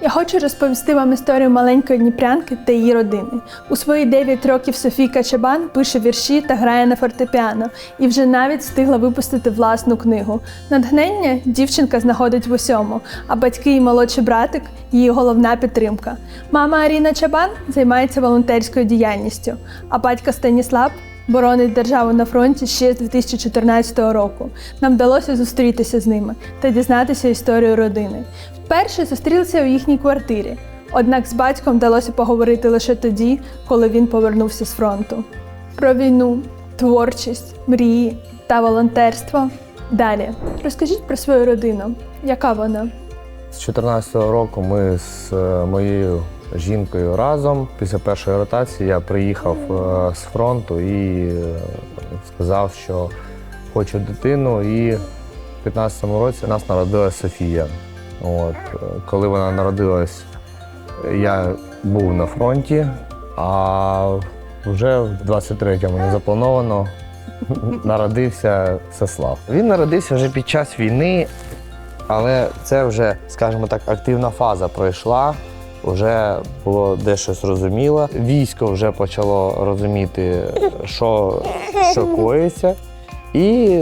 Я хочу розповісти вам історію маленької дніпрянки та її родини. У свої 9 років Софійка Чабан пише вірші та грає на фортепіано і вже навіть встигла випустити власну книгу. Натхнення дівчинка знаходить в усьому, а батьки і молодший братик її головна підтримка. Мама Аріна Чабан займається волонтерською діяльністю, а батько Станіслав боронить державу на фронті ще з 2014 року. Нам вдалося зустрітися з ними та дізнатися історію родини. Вперше зустрілися у їхній квартирі. Однак з батьком вдалося поговорити лише тоді, коли він повернувся з фронту. Про війну, творчість, мрії та волонтерство. Далі розкажіть про свою родину. Яка вона? З 2014 року ми з е, жінкою разом. Після першої ротації я приїхав е, з фронту і е, сказав, що хочу дитину. І в 2015 році нас народилась Софія. От, е, коли вона народилась, я був на фронті, а вже в 23-му не заплановано народився Сеслав. Він народився вже під час війни, але це вже, скажімо так, активна фаза пройшла. Вже було дещо зрозуміло. Військо вже почало розуміти, що, що коїться. І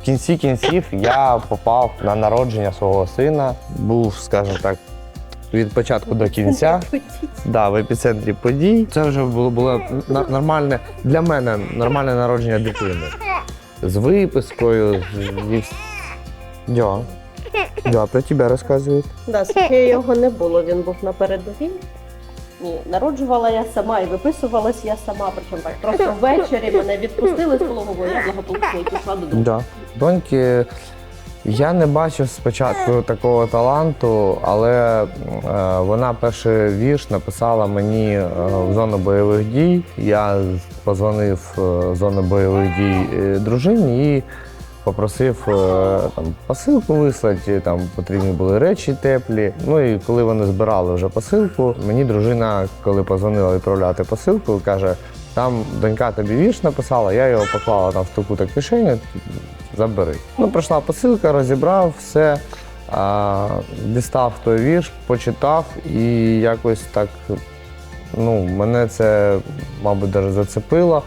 в кінці кінців я попав на народження свого сина. Був, скажімо так, від початку до кінця. Да, в епіцентрі подій. Це вже було, було нормальне для мене нормальне народження дитини. З випискою, з і Дя, про тебе розказують. Да, Софія його не було, він був на передовій. Ні, народжувала я сама і виписувалась я сама, причому так просто ввечері мене відпустили з пологової, я благополучно і пішла додому. Да. Доньки я не бачив спочатку такого таланту, але е, вона перший вірш написала мені е, в зону бойових дій. Я позвонив е, в зону бойових дій е, дружині і попросив е, там, посилку вислати, там потрібні були речі теплі. Ну і коли вони збирали вже посилку, мені дружина, коли позвонила відправляти посилку, каже: там донька тобі вірш написала, я його поклала там в таку так кишеню, забери. Ну, прийшла посилка, розібрав все, а, дістав той вірш, почитав і якось так. Ну, мене це, мабуть, навіть зацепило.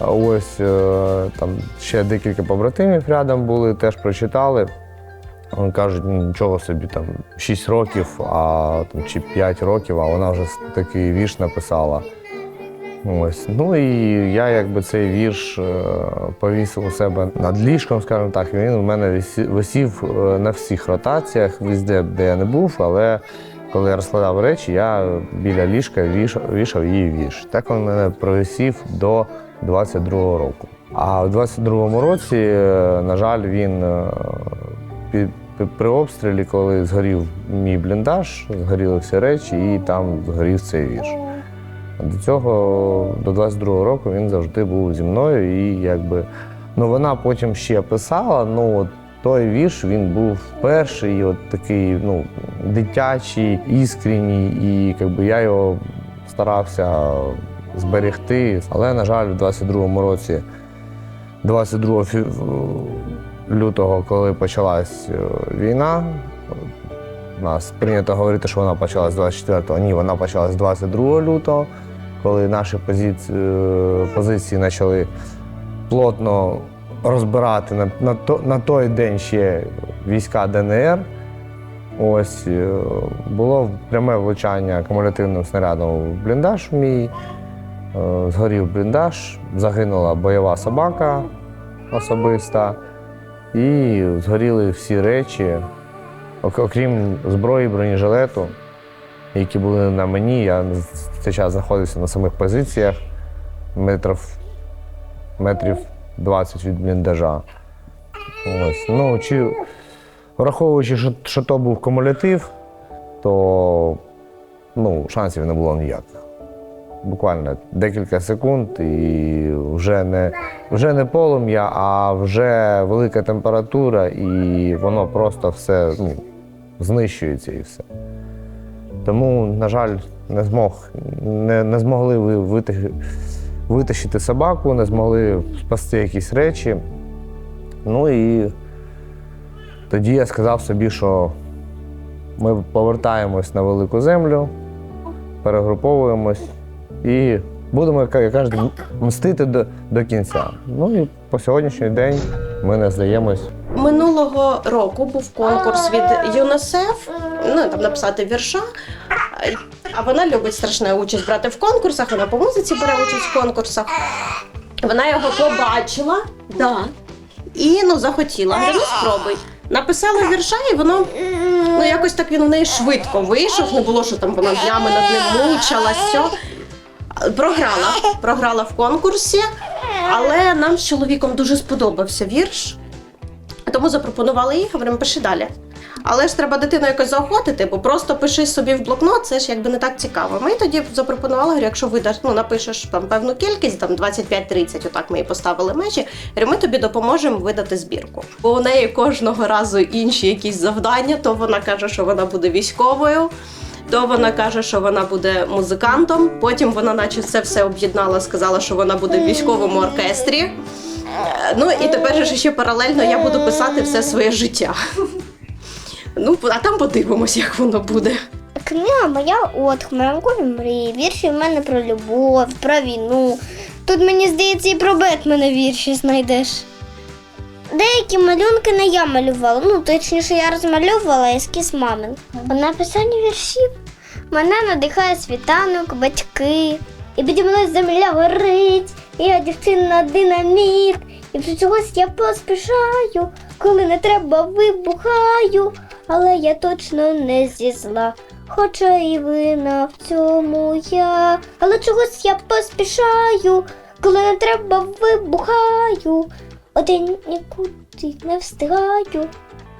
Ось е, там ще декілька побратимів рядом були, теж прочитали. Вони кажуть, «Ну, нічого собі, там 6 років, а там, чи 5 років, а вона вже такий вірш написала. Ось. Ну і я якби цей вірш е, повісив у себе над ліжком, скажімо так. Він у мене висів е, на всіх ротаціях, везде, де я не був, але коли я розкладав речі, я біля ліжка вішав її вірш. Так він мене провисів до 22-го року. А в 22-му році, е, на жаль, він е, при обстрілі, коли згорів мій бліндаж, згоріли всі речі, і там згорів цей вірш. До цього, до 22-го року, він завжди був зі мною. І якби, ну вона потім ще писала, ну от той вірш він був перший, от такий, ну, дитячий, іскренній, і якби я його старався зберегти. Але, на жаль, в 22-му році, 22 лютого, коли почалась е, війна, у нас прийнято говорити, що вона почалась 24-го. Ні, вона почалась 22 лютого, коли наші позиції, позиції почали плотно розбирати на, на, то- на той день ще війська ДНР. Ось е, було пряме влучання кумулятивним снарядом в бліндаж мій. Е, Згорів бліндаж, загинула бойова собака особиста, і згоріли всі речі, окрім зброї, бронежилету, які були на мені. Я в цей час знаходився на самих позиціях метрів, метрів 20 від бліндажа. Ось. Ну, чи, враховуючи, що, що то був кумулятив, то ну, шансів не було ніяких. Буквально декілька секунд, і вже не, вже не полум'я, а вже велика температура, і воно просто все ну, знищується і все. Тому, на жаль, не змог, не, не змогли ви витащити, витащити собаку, не змогли спасти якісь речі. Ну і тоді я сказав собі, що ми повертаємось на велику землю, перегруповуємось і будемо, як я кажу, мстити до, до кінця. Ну і по сьогоднішній день ми не здаємось. Минулого року був конкурс від ЮНІСЕФ, ну там написати вірша. А вона любить страшну участь брати в конкурсах, вона по музиці бере участь в конкурсах. Вона його побачила, да, і ну захотіла. Ну спробуй. Написала вірша, і воно ну якось так він у неї швидко вийшов. Не було, що там вона днями над ним мучилась. Програла, програла в конкурсі, але нам з чоловіком дуже сподобався вірш. Тому запропонували їй, говоримо, пиши далі. Але ж треба дитину якось заохотити, бо просто пиши собі в блокнот, це ж якби не так цікаво. Ми тоді запропонували, говорю, якщо видаш, ну напишеш там певну кількість, там 25-30, отак ми їй поставили межі. Говорю, ми тобі допоможемо видати збірку. Бо у неї кожного разу інші якісь завдання, то вона каже, що вона буде військовою. То вона каже, що вона буде музикантом. Потім вона, наче це все об'єднала, сказала, що вона буде в військовому оркестрі. Е, Ну і тепер же ще паралельно я буду писати все своє життя. Ну, а там подивимось, як воно буде. Книга моя от Хмеранкові мрії. Вірші в мене про любов, про війну. Тут мені здається, і про Бетмена вірші знайдеш. Деякі малюнки не я малювала. Ну, точніше, я розмальовувала ескіз мамин. У написанні віршів мене надихає світанок, батьки. І піді мною земля горить, і я дівчина динаміт. І при чогось я поспішаю, коли не треба вибухаю, але я точно не зі зла. Хоча і вина в цьому я, але чогось я поспішаю, коли не треба вибухаю. Я нікуди не встигаю,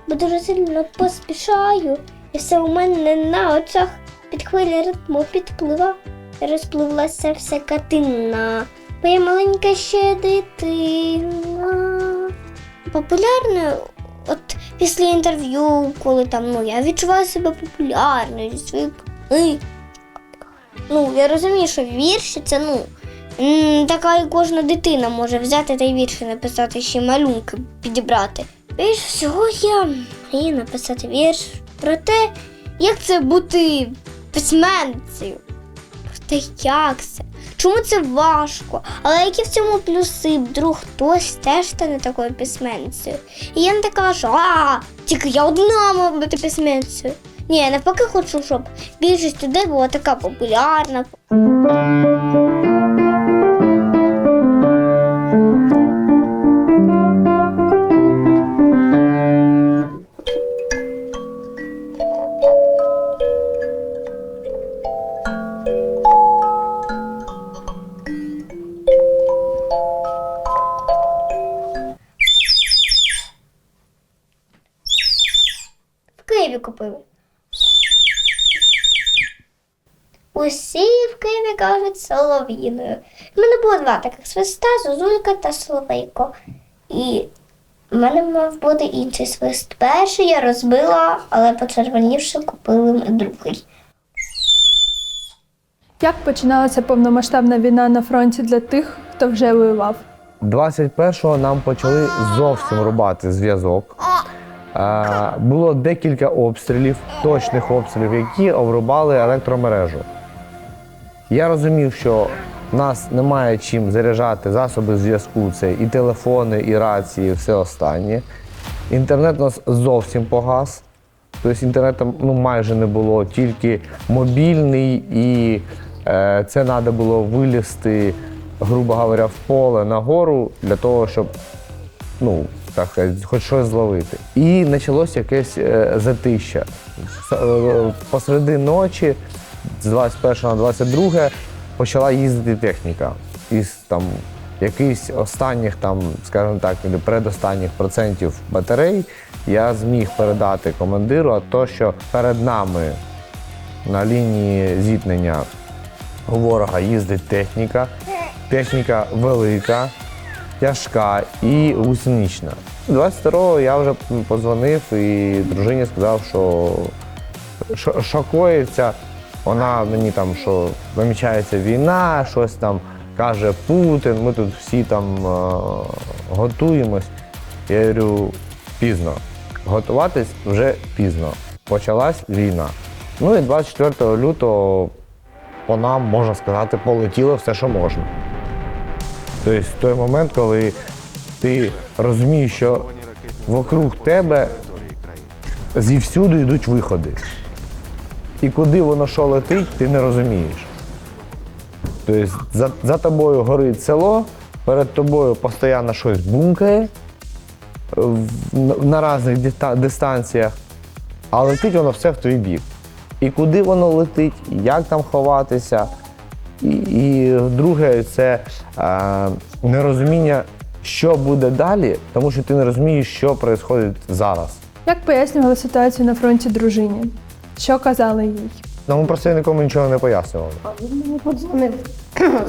бо дуже сильно поспішаю, і все у мене на очах під хвилі ритму підплива, розпливлася вся катина, бо я маленька ще дитина. Популярною, от після інтерв'ю, коли там ну, я відчуваю себе популярною зі своїх книг. Ну, я розумію, що вірші це ну. Така і кожна дитина може взяти та й вірші написати, ще малюнки підібрати. Більш всього я мрію написати вірш про те, як це бути письменницею. Про те, як це, чому це важко, але які в цьому плюси, вдруг хтось теж стане такою письменницею. І я не така, що а, тільки я одна можу бути письменницею. Ні, я навпаки хочу, щоб більшість людей була така популярна, Усі в Києві кажуть солов'їною. В мене було два таких свиста Зозулька та Соловейко. І в мене мав бути інший свист. Перший я розбила, але почервонівши купили ми другий. Як починалася повномасштабна війна на фронті для тих, хто вже воював? 21-го нам почали зовсім рубати зв'язок. Було декілька обстрілів, точних обстрілів, які обрубали електромережу. Я розумів, що нас немає чим заряджати засоби зв'язку. Це і телефони, і рації, і все останнє. Інтернет у нас зовсім погас. Тобто інтернету ну, майже не було, тільки мобільний, і е, це треба було вилізти, грубо говоря, в поле на гору для того, щоб ну, так сказати, хоч щось зловити. І почалося якесь е, затища. Е, Посереди ночі, з 21 на 22 почала їздити техніка. Із там якихось останніх, там, скажімо так, або предостанніх процентів батарей я зміг передати командиру, а то, що перед нами на лінії зіткнення ворога їздить техніка. Техніка велика, тяжка і гусенична. 22-го я вже подзвонив і дружині сказав, що шокується. Вона мені там, що намічається війна, щось там каже Путін, ми тут всі там е, готуємось. Я говорю, пізно. Готуватись вже пізно. почалась війна. Ну і 24 лютого по нам, можна сказати, полетіло все, що можна. Тобто той момент, коли ти розумієш, що вокруг тебе зівсюди йдуть виходи. І куди воно що летить, ти не розумієш. Тобто за, за тобою горить село, перед тобою постійно щось бумкає на- різних дистанціях, а летить воно все в твій бік. І куди воно летить, як там ховатися. І, і друге, це е, нерозуміння, що буде далі, тому що ти не розумієш, що відбувається зараз. Як пояснювали ситуацію на фронті дружині? Що казали їй? Ну, ми просто нікому нічого не пояснювали. А Він мені подзвонив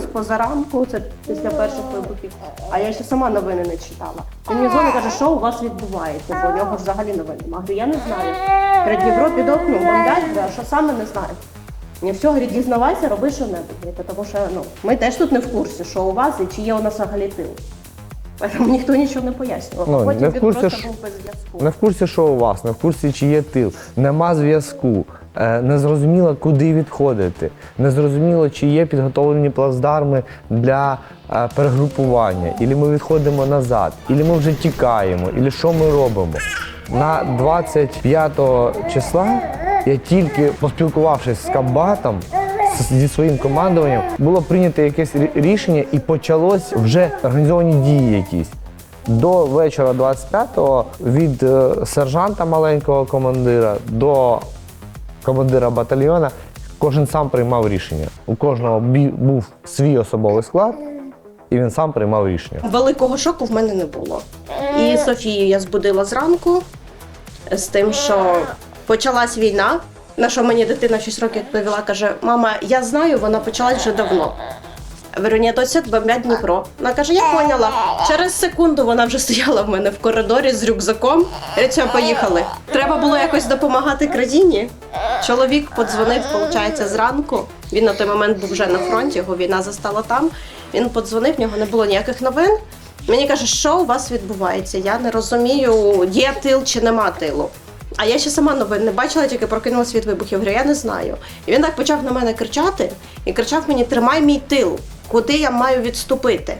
з позаранку, це після перших вибухів. А я ще сама новини не читала. Він мені дзвонить, каже, що у вас відбувається, бо у нього ж взагалі новин немає. Говорю, я не знаю. Перед Дніпро під окном бомбять, а що саме не знаю. Мені все, говорить, дізнавайся, роби що небудь. Тому що ну, ми теж тут не в курсі, що у вас і чи є у нас взагалі тил. Тому ніхто нічого не пояснював. Ну, Потім не в він курсі, просто що- був без зв'язку. Не в курсі, що у вас, не в курсі, чи є тил, нема зв'язку, е, не зрозуміло, куди відходити, не зрозуміло, чи є підготовлені плацдарми для е, перегрупування, ілі ми відходимо назад, ілі ми вже тікаємо, ілі що ми робимо. На 25 числа я тільки поспілкувавшись з комбатом, з- зі своїм командуванням, було прийнято якесь рішення і почалось вже організовані дії якісь. До вечора 25-го від е, сержанта маленького командира до командира батальйона кожен сам приймав рішення. У кожного був свій особовий склад, і він сам приймав рішення. Великого шоку в мене не було. І Софію я збудила зранку з тим, що почалась війна. На що мені дитина в 6 років відповіла, каже: Мама, я знаю, вона почалась вже давно. Вероні, доця бомблять Дніпро. Вона каже, я поняла. Через секунду вона вже стояла в мене в коридорі з рюкзаком. Я поїхали. Треба було якось допомагати країні. Чоловік подзвонив, виходить, зранку. Він на той момент був вже на фронті, його війна застала там. Він подзвонив, в нього не було ніяких новин. Мені каже, що у вас відбувається? Я не розумію, є тил чи нема тилу. А я ще сама новин не бачила, тільки прокинулася від вибухів. Говорю, я не знаю. І він так почав на мене кричати і кричав мені: Тримай мій тил, куди я маю відступити.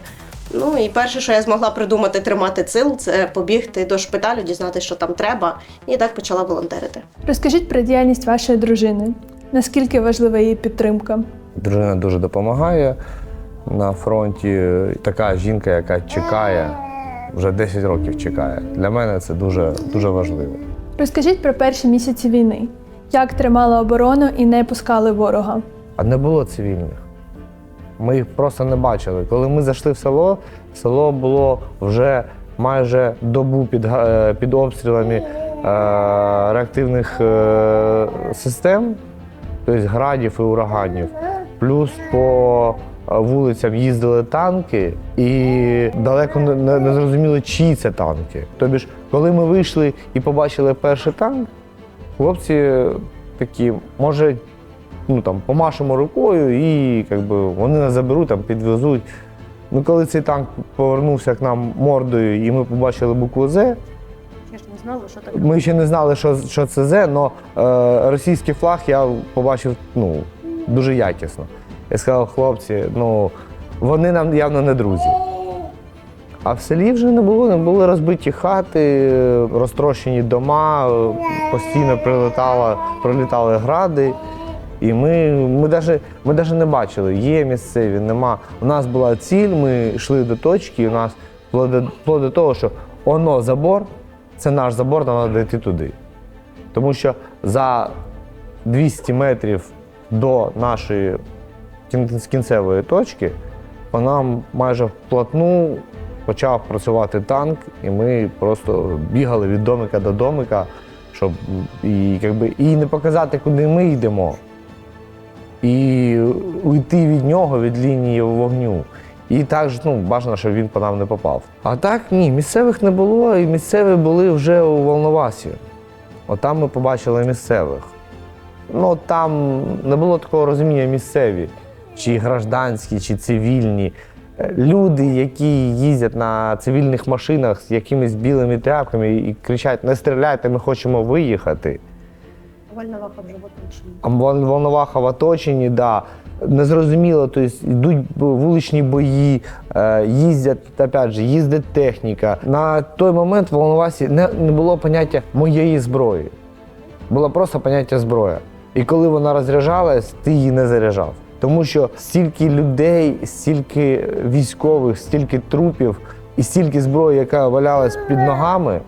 Ну і перше, що я змогла придумати тримати тил, це побігти до шпиталю, дізнатися, що там треба, і так почала волонтерити. Розкажіть про діяльність вашої дружини. Наскільки важлива її підтримка? Дружина дуже допомагає на фронті. Така жінка, яка чекає, вже 10 років чекає. Для мене це дуже, дуже важливо. Розкажіть про перші місяці війни. Як тримали оборону і не пускали ворога? А не було цивільних. Ми їх просто не бачили. Коли ми зайшли в село, село було вже майже добу під, е, під обстрілами е, реактивних е, систем, тобто градів і ураганів. Плюс по е, вулицям їздили танки, і далеко не, не, зрозуміли, чиї це танки. Тобі коли ми вийшли і побачили перший танк, хлопці такі, може, ну там помашемо рукою і якби, вони нас заберуть, там, підвезуть. Ну, коли цей танк повернувся к нам мордою, і ми побачили букву З, ми ще не знали, що, що це З, але е, російський флаг я побачив ну, дуже якісно. Я сказав, хлопці, ну вони нам явно не друзі. А в селі вже не було, не були розбиті хати, розтрощені дома, постійно прилетало, прилітали гради. І ми, ми навіть ми даже не бачили, є місцеві, нема. У нас була ціль, ми йшли до точки, і у нас було до, того, що оно забор, це наш забор, нам треба йти туди. Тому що за 200 метрів до нашої кінцевої точки по нам майже вплотну почав працювати танк, і ми просто бігали від домика до домика, щоб і, якби, і не показати, куди ми йдемо, і уйти від нього, від лінії вогню. І також ну, бажано, щоб він по нам не попав. А так ні, місцевих не було, і місцеві були вже у Волновасі. От там ми побачили місцевих. Ну там не було такого розуміння місцеві, чи гражданські, чи цивільні. Люди, які їздять на цивільних машинах з якимись білими тряпками і кричать: не стріляйте, ми хочемо виїхати. Вольноваха вже в оточенні. Волноваха в оточенні, да. Незрозуміло, тобто йдуть вуличні бої, е, їздять, опять же, їздить техніка. На той момент в Волновасі не, не було поняття моєї зброї. Було просто поняття зброя. І коли вона розряджалась, ти її не заряджав. Тому що стільки людей, стільки військових, стільки трупів і стільки зброї, яка валялась під ногами,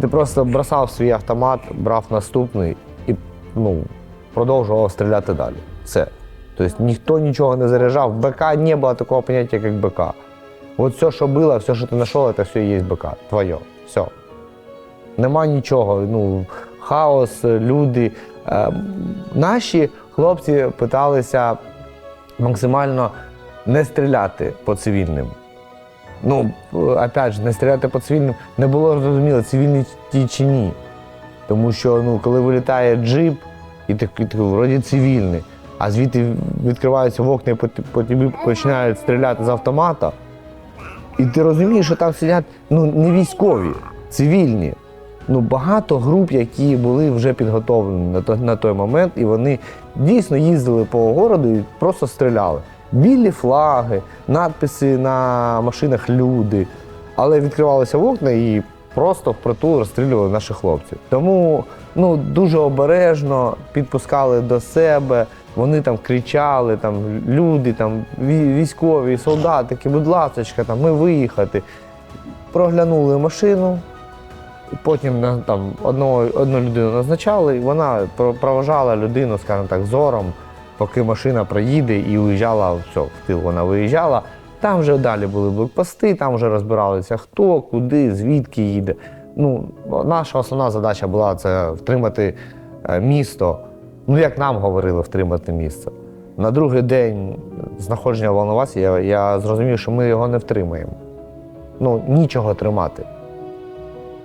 ти просто бросав свій автомат, брав наступний і ну, продовжував стріляти далі. Все. Тобто ніхто нічого не заряджав. В БК не було такого поняття, як БК. От все, що було, все, що ти знайшов, це все є БК. Твоє. Все. Нема нічого. Ну, хаос, люди. Е, наші хлопці питалися максимально не стріляти по цивільним. Ну, опять же, не стріляти по цивільним не було зрозуміло, цивільні ті чи ні. Тому що ну, коли вилітає джип, і ти, ти вроді цивільний, а звідти відкриваються вікна і по, по тобі починають стріляти з автомата. І ти розумієш, що там сидять ну, не військові, цивільні. Ну, багато груп, які були вже підготовлені на той, на той момент, і вони дійсно їздили по городу і просто стріляли. Білі флаги, надписи на машинах люди. Але відкривалися вікна і просто впритул розстрілювали наших хлопців. Тому ну, дуже обережно підпускали до себе. Вони там кричали, там люди, там ві- військові, солдатики, будь ласка, там ми виїхати. Проглянули машину, Потім там одного, одну людину назначали, і вона проважала людину, скажімо так, зором, поки машина проїде і уїжджала все, в тил. Вона виїжджала. Там вже далі були блокпости, там вже розбиралися, хто, куди, звідки їде. Ну, наша основна задача була це втримати е, місто. Ну, як нам говорили, втримати місто. На другий день знаходження в Волновасі я, я зрозумів, що ми його не втримаємо. Ну, нічого тримати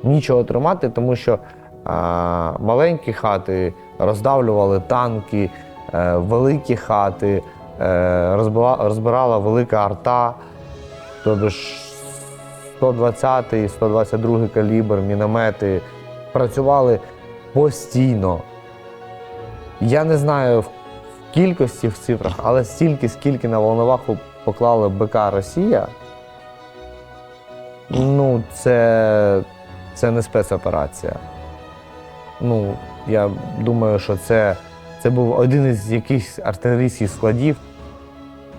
нічого тримати, тому що а, маленькі хати роздавлювали танки, е, великі хати, е, розбила, розбирала велика арта, тобто 120-й, 122 калібр, міномети працювали постійно. Я не знаю в кількості в цифрах, але стільки, скільки на Волноваху поклали БК Росія, ну, це, це не спецоперація. Ну, я думаю, що це, це був один із якихось артилерійських складів,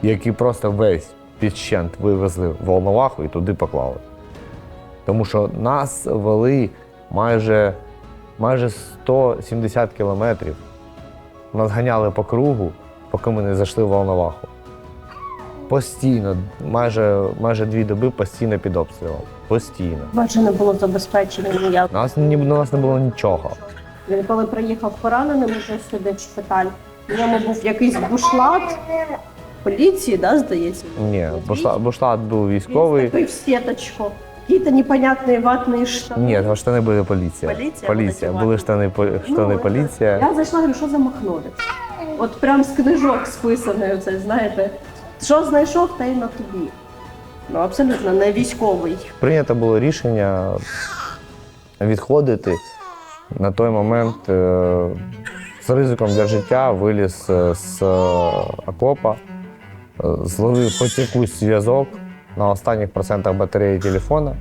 які просто весь підщент вивезли в Волноваху і туди поклали. Тому що нас вели майже, майже 170 кілометрів. Нас ганяли по кругу, поки ми не зайшли в Волноваху. Постійно, майже, майже дві доби постійно під обстрілом. Постійно. Бачу, не було забезпечення ніяк. У нас, ні, у нас не було нічого. Він коли приїхав пораненим, уже сюди в шпиталь. У ньому був якийсь бушлат поліції, да, здається. Ні, бушлат, бушлат був військовий. Він такий в сіточку. Якісь непонятні ватні штани. Ні, штани були поліція. Поліція Поліція. Були штани, штани Ну, поліція. Я зайшла, говорю, що за махновець? От прям з книжок списаний оце, знаєте. Що знайшов, та й на тобі. Ну, абсолютно не військовий. Прийнято було рішення відходити. На той момент е, з ризиком для життя виліз е, з е, окопа, зловив хоч якийсь зв'язок на останніх процентах батареї телефона.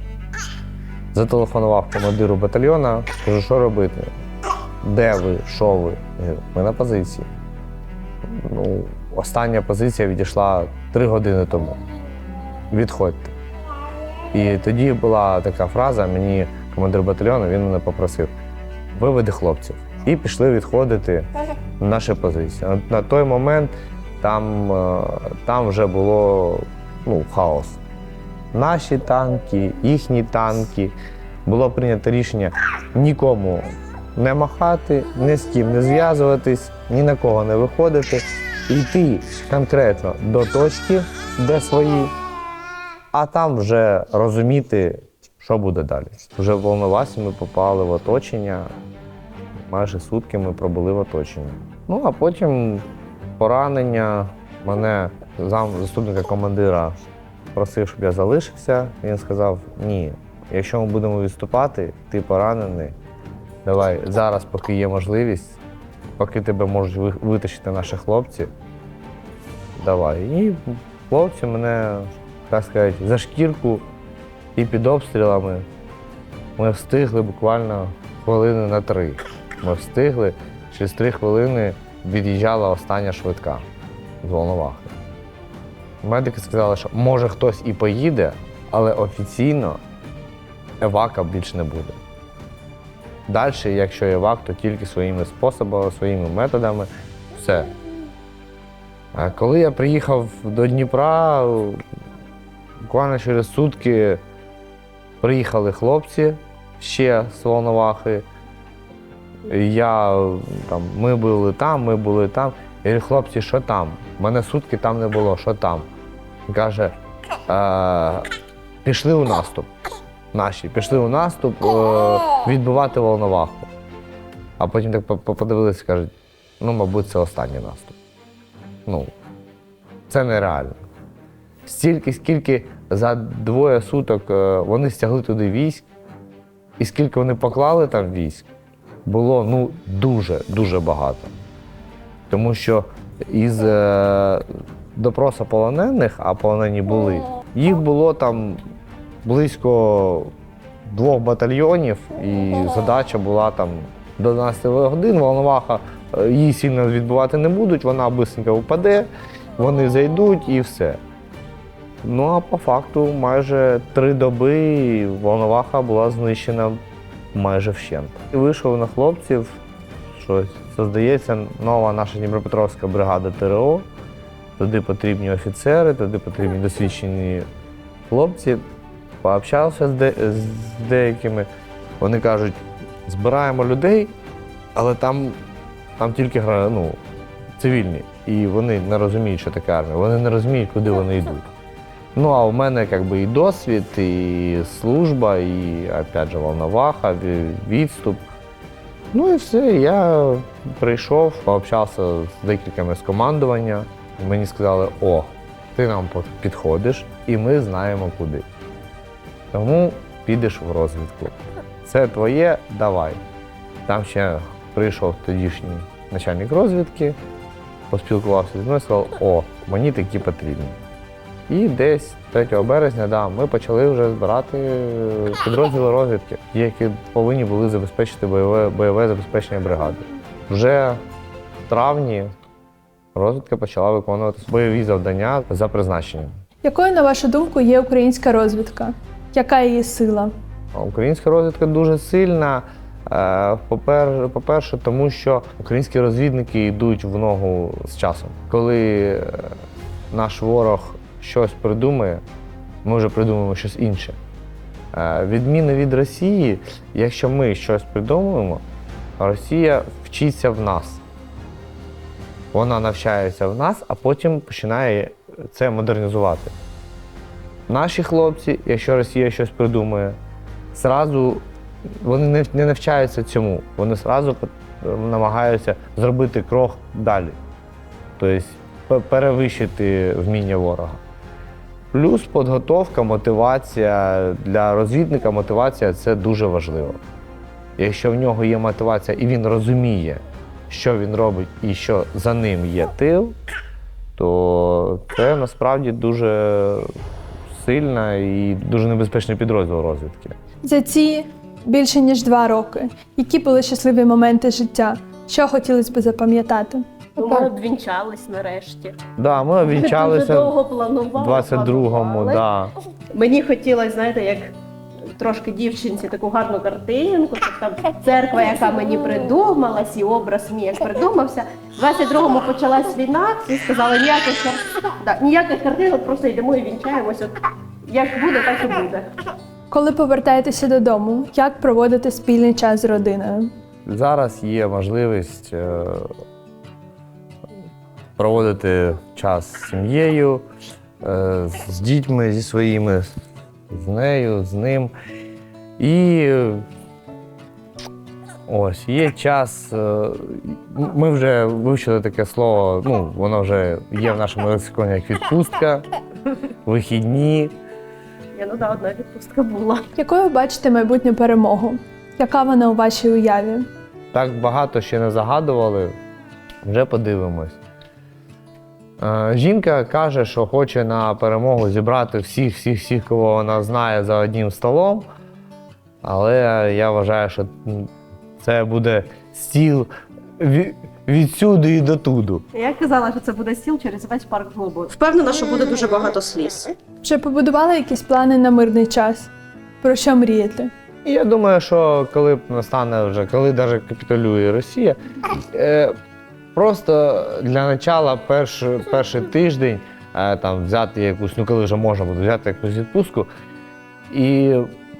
Зателефонував командиру батальйона, кажу, що робити? Де ви? Що ви? Ми на позиції. Ну, остання позиція відійшла три години тому. Відходьте. І тоді була така фраза, мені командир батальйону він мене попросив: виведи хлопців. І пішли відходити на наші позиції. На, на той момент там, е, там вже було ну, хаос. Наші танки, їхні танки. Було прийнято рішення нікому не махати, ні з ким не зв'язуватись, ні на кого не виходити, йти конкретно до точки, де свої, а там вже розуміти, що буде далі. Вже в Волновасі ми попали в оточення. Майже сутки ми пробули в оточенні. Ну а потім поранення. Мене зам заступника командира просив, щоб я залишився. Він сказав: ні, якщо ми будемо відступати, ти поранений, давай зараз, поки є можливість, поки тебе можуть витащити наші хлопці. Давай. І хлопці мене, так сказати, за шкірку і під обстрілами ми встигли буквально хвилини на три. Ми встигли, через три хвилини від'їжджала остання швидка з Волновахи. Медики сказали, що може хтось і поїде, але офіційно евака більше не буде. Далі, якщо евак, то тільки своїми способами, своїми методами. Все. А коли я приїхав до Дніпра, буквально через сутки приїхали хлопці ще з Волновахи. Я там, ми були там, ми були там. Я говорю, хлопці, що там? У Мене сутки там не було, що там? Каже, е, пішли у наступ. Наші пішли у наступ е, відбивати Волноваху. А потім так по- по- подивилися, кажуть, ну, мабуть, це останній наступ. Ну, це нереально. Стільки, скільки за двоє суток е, вони стягли туди військ, і скільки вони поклали там військ, було ну, дуже, дуже багато. Тому що із е, допросу полонених, а полонені були, їх було там близько двох батальйонів, і задача була там до 12 годин. Волноваха е, її сильно відбувати не будуть, вона швидко впаде, вони зайдуть і все. Ну а по факту майже три доби Волноваха була знищена майже вщент. І вийшов на хлопців, що це здається нова наша Дніпропетровська бригада ТРО. Туди потрібні офіцери, туди потрібні досвідчені хлопці. Пообщався з, де, з деякими. Вони кажуть, збираємо людей, але там, там тільки ну, цивільні. І вони не розуміють, що таке армія. Вони не розуміють, куди вони йдуть. Ну, а у мене якби і досвід, і служба, і опять же волноваха, ві- відступ. Ну і все. Я прийшов, пообщався з декількома з командування. Мені сказали, о, ти нам підходиш, і ми знаємо куди. Тому підеш в розвідку. Це твоє, давай. Там ще прийшов тодішній начальник розвідки, поспілкувався зі мною і сказав, о, мені такі потрібні. І десь 3 березня да, ми почали вже збирати підрозділи розвідки, які повинні були забезпечити бойове, бойове забезпечення бригади. Вже в травні розвідка почала виконувати бойові завдання за призначенням. Якою, на вашу думку, є українська розвідка? Яка її сила? Українська розвідка дуже сильна. е, По-перше, тому що українські розвідники йдуть в ногу з часом. Коли е, наш ворог щось придумає, ми вже придумаємо щось інше. Е, Відміни від Росії, якщо ми щось придумуємо, Росія вчиться в нас. Вона навчається в нас, а потім починає це модернізувати. Наші хлопці, якщо Росія щось придумає, зразу вони не, не навчаються цьому. Вони зразу намагаються зробити крок далі. Тобто перевищити вміння ворога. Плюс підготовка, мотивація для розвідника мотивація це дуже важливо. Якщо в нього є мотивація і він розуміє, що він робить і що за ним є тил, то це насправді дуже сильна і дуже небезпечний підрозділ розвідки. За ці більше ніж два роки. Які були щасливі моменти життя? Що хотілося б запам'ятати? Ну, Ми обвінчались нарешті. Да, ми Дуже обвінчалися довго в планували. 22-му. Да. Мені хотілося, знаєте, як трошки дівчинці таку гарну картинку, щоб там церква, яка мені придумалась, і образ мій як придумався. В 22-му почалась війна, і сказали, ніяких, да, ніяких картинок, просто йдемо і вінчаємось. От як буде, так і буде. Коли повертаєтеся додому, як проводити спільний час з родиною? Зараз є можливість е, проводити час з сім'єю, е, з дітьми, зі своїми, з нею, з ним. І ось є час. е, Ми вже вивчили таке слово, ну, воно вже є в нашому лексиконі як відпустка, вихідні. Я ну да, одна відпустка була. Якою ви бачите майбутню перемогу? Яка вона у вашій уяві? Так багато ще не загадували, вже подивимось. Е, Жінка каже, що хоче на перемогу зібрати всіх, всіх, всіх, кого вона знає за одним столом. Але я вважаю, що це буде стіл ві- відсюди і дотуду. Я казала, що це буде стіл через весь парк Глобус. Впевнена, що буде дуже багато сліз. Чи побудували якісь плани на мирний час? Про що мрієте? І я думаю, що коли б настане вже, коли навіть капітулює Росія, е, просто для начала перш, перший тиждень е, там, взяти якусь, ну коли вже можна буде взяти якусь відпустку, і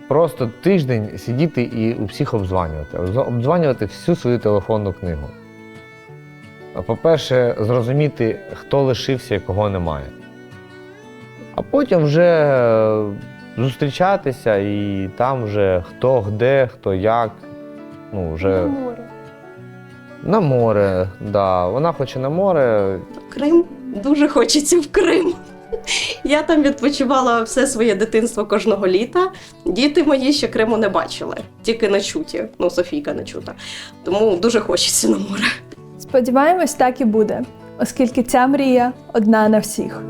просто тиждень сидіти і у всіх обдзванювати. Обз- Обдзванювати всю свою телефонну книгу. По-перше, зрозуміти, хто лишився і кого немає. А потім вже е, зустрічатися і там вже хто де, хто як. Ну, вже на море, да. Вона хоче на море. Крим дуже хочеться в Крим. Я там відпочивала все своє дитинство кожного літа. Діти мої ще Криму не бачили, тільки на чуті. Ну, Софійка не чута. Тому дуже хочеться на море. Сподіваємось, так і буде, оскільки ця мрія одна на всіх.